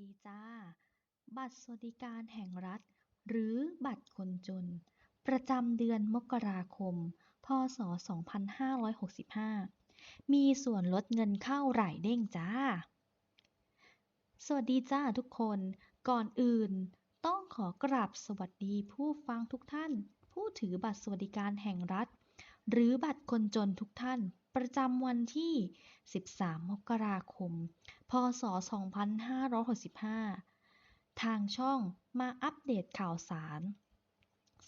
ดีจ้า บัตรสวัสดิการแห่งรัฐ หรือบัตรคนจน ประจำเดือนมกราคม พศ 2565 มีส่วนลดเงินเข้าหลายเด้งจ้า สวัสดีจ้าทุกคน ก่อนอื่นต้องขอกราบสวัสดีผู้ฟังทุกท่าน ผู้ถือบัตรสวัสดิการแห่งรัฐ หรือบัตรคนจนทุกท่าน ประจำวันที่ 13 มกราคม พศ 2565 ทางช่องมาอัปเดตข่าวสาร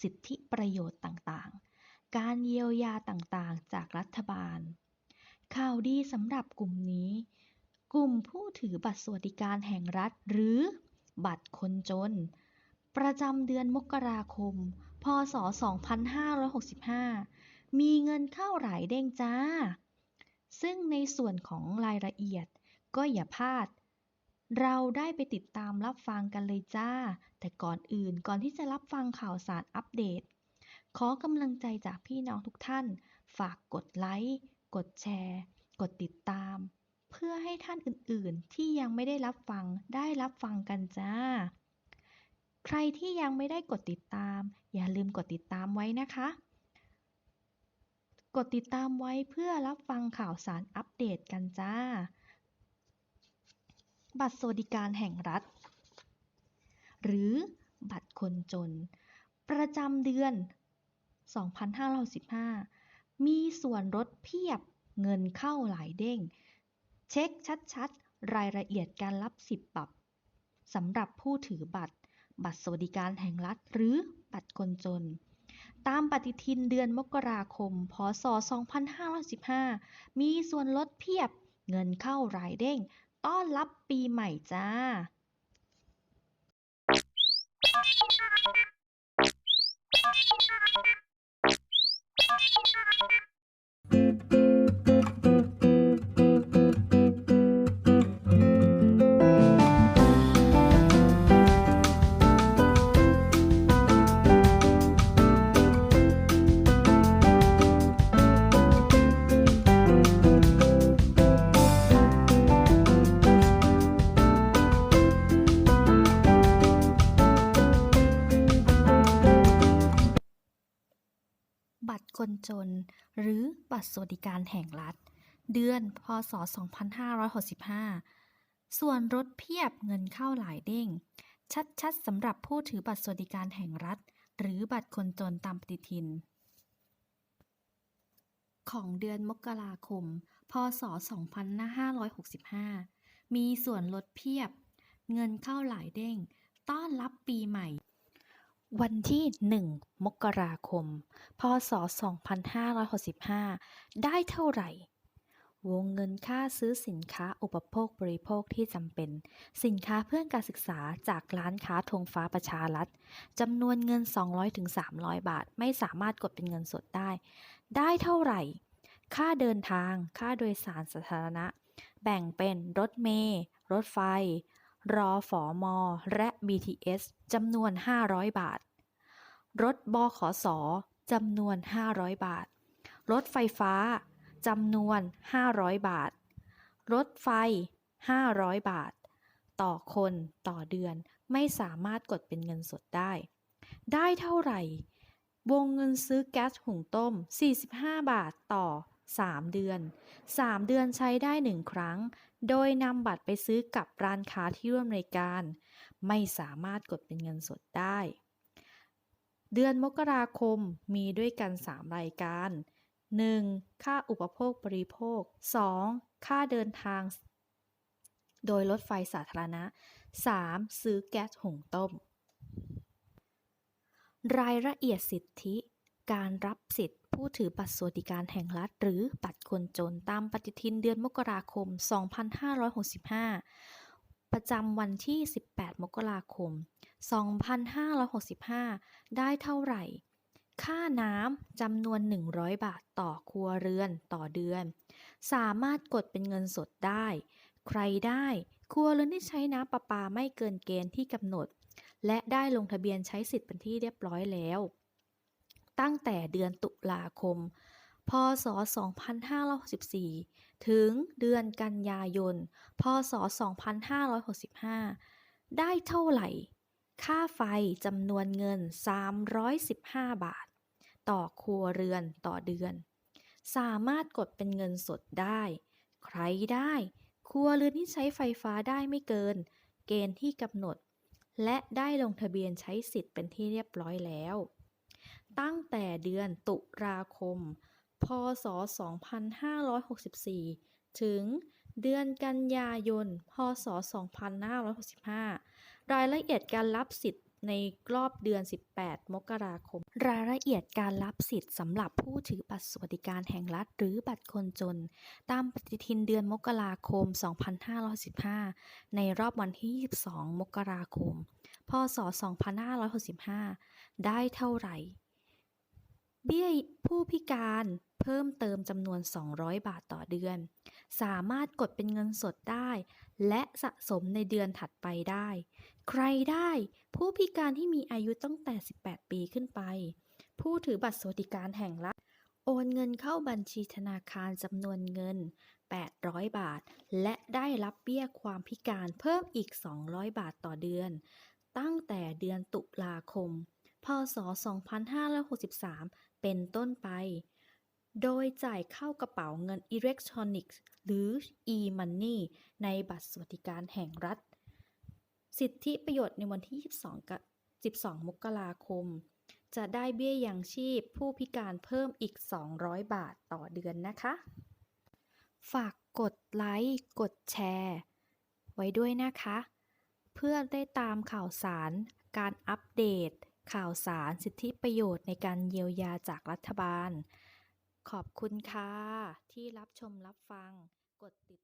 สิทธิประโยชน์ต่างๆ การเยียวยาต่างๆ จากรัฐบาล ข่าวดีสำหรับกลุ่มนี้ กลุ่มผู้ถือบัตรสวัสดิการแห่งรัฐหรือบัตรคนจน ประจำเดือนมกราคม พศ 2565 มีเงินเข้าหลายเด้งจ้า ซึ่งในส่วนของรายละเอียดก็อย่าพลาด เราได้ไปติดตามรับฟังกันเลยจ้า แต่ก่อนอื่นก่อนที่จะรับฟังข่าวสารอัปเดต ขอกำลังใจจากพี่น้องทุกท่าน ฝากกดไลค์ กดแชร์ กดติดตาม เพื่อให้ท่านอื่นๆ ที่ยังไม่ได้รับฟังได้รับฟังกันจ้า ใครที่ยังไม่ได้กดติดตาม อย่าลืมกดติดตามไว้นะคะ กดติดตามไว้เพื่อรับฟังข่าวสารอัปเดตกันจ้า บัตรสวัสดิการแห่งรัฐ หรือบัตรคนจน ประจำเดือน 2515 มีส่วนลดเพียบเงินเข้าหลายเด้ง เช็คชัดๆ รายละเอียดการรับสิบปรับสำหรับผู้ถือบัตร บัตรสวัสดิการแห่งรัฐ หรือบัตรคนจน ตามปฏิทินเดือนมกราคม พศ 2515 มีส่วนลดเพียบ เงินเข้ารายเด้ง ต้อนรับปีใหม่จ้า บัตรคนจน หรือบัตรสวัสดิการแห่งรัฐ เดือน พศ 2565 ส่วนลดเพียบเงินเข้าหลายเด้ง ชัดๆสำหรับผู้ถือบัตรสวัสดิการแห่งรัฐ หรือบัตรคนจนตามปฏิทิน ของเดือนมกราคม พศ 2565 มีส่วนลดเพียบ เงินเข้าหลายเด้ง ต้อนรับปีใหม่ วันที่ 1 มกราคม พศ 2565 ได้เท่าไหร่ วงเงินค่าซื้อสินค้าอุปโภคบริโภคที่จำเป็น สินค้าเพื่อการศึกษาจากร้านค้าธงฟ้าประชารัฐจำนวนเงิน 200-300 บาท ไม่สามารถกดเป็นเงินสดได้ ได้เท่าไหร่ ค่าเดินทาง ค่าโดยสารสาธารณะ แบ่งเป็นรถเมล์รถไฟ รอฝอมอและ BTS จำนวน 500 บาท รถบขอสจำนวน 500 บาท รถไฟฟ้าจำนวน 500 บาท รถไฟ 500 บาท ต่อคนต่อเดือนไม่สามารถกดเป็นเงินสดได้ ได้เท่าไหร่ วงเงินซื้อแก๊สหุงต้ม 45 บาทต่อ 3 เดือน 3 เดือนใช้ได้ 1 ครั้ง โดยนำบัตรไปซื้อกับร้านค้าที่ร่วมรายการ ไม่สามารถกดเป็นเงินสดได้ เดือนมกราคมมีด้วยกัน 3 รายการ 1. ค่าอุปโภคบริโภค 2. ค่าเดินทาง โดยรถไฟสาธารณะ 3. ซื้อแก๊สหุงต้ม รายละเอียดสิทธิ การรับสิทธิ์ผู้ถือบัตรสวัสดิการแห่งรัฐ หรือบัตรคนจนตามปฏิทินเดือนมกราคม 2565 ประจำวันที่ 18 มกราคม 2565 ได้เท่าไหร่ ค่าน้ำจำนวน 100 บาทต่อครัวเรือนต่อเดือน สามารถกดเป็นเงินสดได้ ใครได้ ครัวเรือนที่ใช้น้ำประปาไม่เกินเกณฑ์ที่กำหนด และได้ลงทะเบียนใช้สิทธิ์เป็นที่เรียบร้อยแล้ว ตั้งแต่เดือนตุลาคม พศ 2564 ถึงเดือนกันยายน พศ 2565 ได้เท่าไหร่ ค่าไฟจำนวนเงิน 315 บาท ต่อครัวเรือนต่อเดือน สามารถกดเป็นเงินสดได้ ใครได้ ครัวเรือนที่ใช้ไฟฟ้าได้ไม่เกิน เกณฑ์ที่กำหนด และได้ลงทะเบียนใช้สิทธิ์เป็นที่เรียบร้อยแล้ว ตั้งแต่เดือนตุลาคม พศ 2564 ถึงเดือนกันยายน พศ 2565 รายละเอียดการรับสิทธิ์ในรอบเดือน 18 มกราคม รายละเอียดการรับสิทธิ์สำหรับผู้ถือบัตรสวัสดิการแห่งรัฐ หรือบัตรคนจน ตามปฏิทินเดือนมกราคม 2515 ในรอบวันที่ 22 มกราคม พศ 2565 ได้เท่าไหร่ เบี้ยผู้พิการเพิ่มเติมจำนวน 200 บาทต่อเดือน สามารถกดเป็นเงินสดได้ และสะสมในเดือนถัดไปได้ ใครได้ ผู้พิการที่มีอายุตั้งแต่ 18 ปีขึ้นไป ผู้ถือบัตรสวัสดิการแห่งรัฐ โอนเงินเข้าบัญชีธนาคารจำนวนเงิน 800 บาท และได้รับเบี้ยความพิการเพิ่มอีก 200 บาทต่อเดือน ตั้งแต่เดือนตุลาคม พศ 2563 เป็นต้นไป โดยจ่ายเข้ากระเป๋าเงินอิเล็กทรอนิกส์ หรือ e-money ในบัตรสวัสดิการแห่งรัฐ สิทธิประโยชน์ในวันที่22กะ12 มกราคม จะได้เบี้ยยังชีพผู้พิการเพิ่มอีก 200 บาทต่อเดือนนะคะ ฝากกดไลค์ กดแชร์ ไว้ด้วยนะคะ เพื่อได้ตามข่าวสารการอัปเดต ข่าวสารสิทธิประโยชน์ในการเยียวยาจากรัฐบาล ขอบคุณค่ะ ที่รับชมรับฟัง กดติด